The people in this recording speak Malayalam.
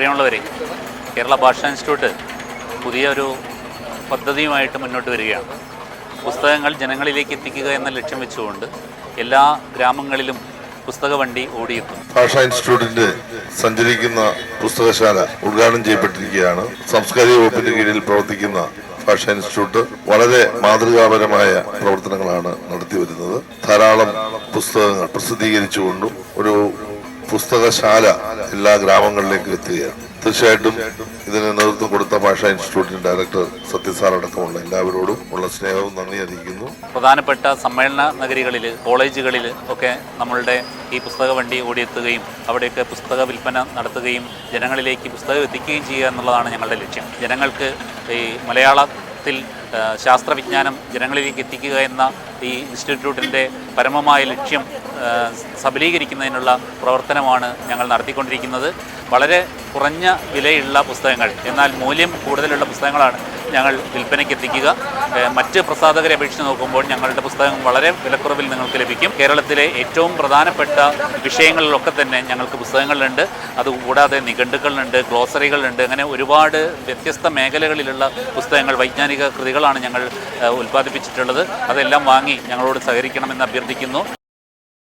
പ്രിയമുള്ളവരെ കേരള ഭാഷാ ഇൻസ്റ്റിറ്റ്യൂട്ട് പുതിയൊരു പദ്ധതിയുമായിട്ട് മുന്നോട്ട് വരികയാണ്. പുസ്തകങ്ങൾ ജനങ്ങളിലേക്ക് എത്തിക്കുക എന്ന ലക്ഷ്യം വെച്ചുകൊണ്ട് എല്ലാ ഗ്രാമങ്ങളിലും പുസ്തക വണ്ടി ഓടിയെത്തും ഭാഷാ ഇൻസ്റ്റിറ്റ്യൂട്ടിന്റെ സഞ്ചരിക്കുന്ന പുസ്തകശാല ഉദ്ഘാടനം ചെയ്യപ്പെട്ടിരിക്കുകയാണ്. സാംസ്കാരിക വകുപ്പിന്റെ കീഴിൽ പ്രവർത്തിക്കുന്ന ഭാഷാ ഇൻസ്റ്റിറ്റ്യൂട്ട് വളരെ മാതൃകാപരമായ പ്രവർത്തനങ്ങളാണ് നടത്തി വരുന്നത് ധാരാളം പുസ്തകങ്ങൾ പ്രസിദ്ധീകരിച്ചുകൊണ്ടും ഒരു പുസ്തകശാല എല്ലാ ഗ്രാമങ്ങളിലേക്കും എത്തുകയാണ്. തീർച്ചയായിട്ടും ഇതിന് നേതൃത്വം കൊടുത്ത ഭാഷാ ഇൻസ്റ്റിറ്റ്യൂട്ടിന്റെ ഡയറക്ടർ സത്യസാർ അടക്കമുള്ള എല്ലാവരോടും ഉള്ള സ്നേഹവും നന്ദി അറിയിക്കുന്നു. പ്രധാനപ്പെട്ട സമ്മേളന നഗരികളിൽ കോളേജുകളിൽ ഒക്കെ നമ്മളുടെ ഈ പുസ്തക വണ്ടി ഓടിയെത്തുകയും അവിടെയൊക്കെ പുസ്തക വിൽപ്പന നടത്തുകയും ജനങ്ങളിലേക്ക് പുസ്തകം എത്തിക്കുകയും ചെയ്യുക എന്നുള്ളതാണ് ഞങ്ങളുടെ ലക്ഷ്യം. ജനങ്ങൾക്ക് ഈ മലയാളത്തിൽ ആ, ശാസ്ത്രവിജ്ഞാനം ജനങ്ങളിലേക്ക് എത്തിക്കുക എന്ന ഈ ഇൻസ്റ്റിറ്റ്യൂട്ടിന്റെ പരമമായ ലക്ഷ്യം സബലീകരിക്കുന്നതിനുള്ള പ്രവർത്തനമാണ് ഞങ്ങൾ നടത്തിക്കൊണ്ടിരിക്കുന്നത്. വളരെ കുറഞ്ഞ വിലയുള്ള പുസ്തകങ്ങൾ എന്നാൽ മൂല്യം കൂടുതലുള്ള പുസ്തകങ്ങളാണ് ഞങ്ങൾ വിൽപ്പനയ്ക്ക് എത്തിക്കുക. മറ്റ് പ്രസാധകരെ അപേക്ഷിച്ച് നോക്കുമ്പോൾ ഞങ്ങളുടെ പുസ്തകം വളരെ വിലക്കുറവിൽ നിങ്ങൾക്ക് ലഭിക്കും. കേരളത്തിലെ ഏറ്റവും പ്രധാനപ്പെട്ട വിഷയങ്ങളിലൊക്കെ തന്നെ ഞങ്ങൾക്ക് പുസ്തകങ്ങളുണ്ട്. അതുകൂടാതെ നിഘണ്ടുക്കളുണ്ട് ഗ്ലോസറികളുണ്ട്. അങ്ങനെ ഒരുപാട് വ്യത്യസ്ത മേഖലകളിലുള്ള പുസ്തകങ്ങൾ വൈജ്ഞാനിക കൃതികളാണ് ഞങ്ങൾ ഉൽപ്പാദിപ്പിച്ചിട്ടുള്ളത്. അതെല്ലാം വാങ്ങി ഞങ്ങളോട് സഹകരിക്കണമെന്ന് അഭ്യർത്ഥിക്കുന്നു.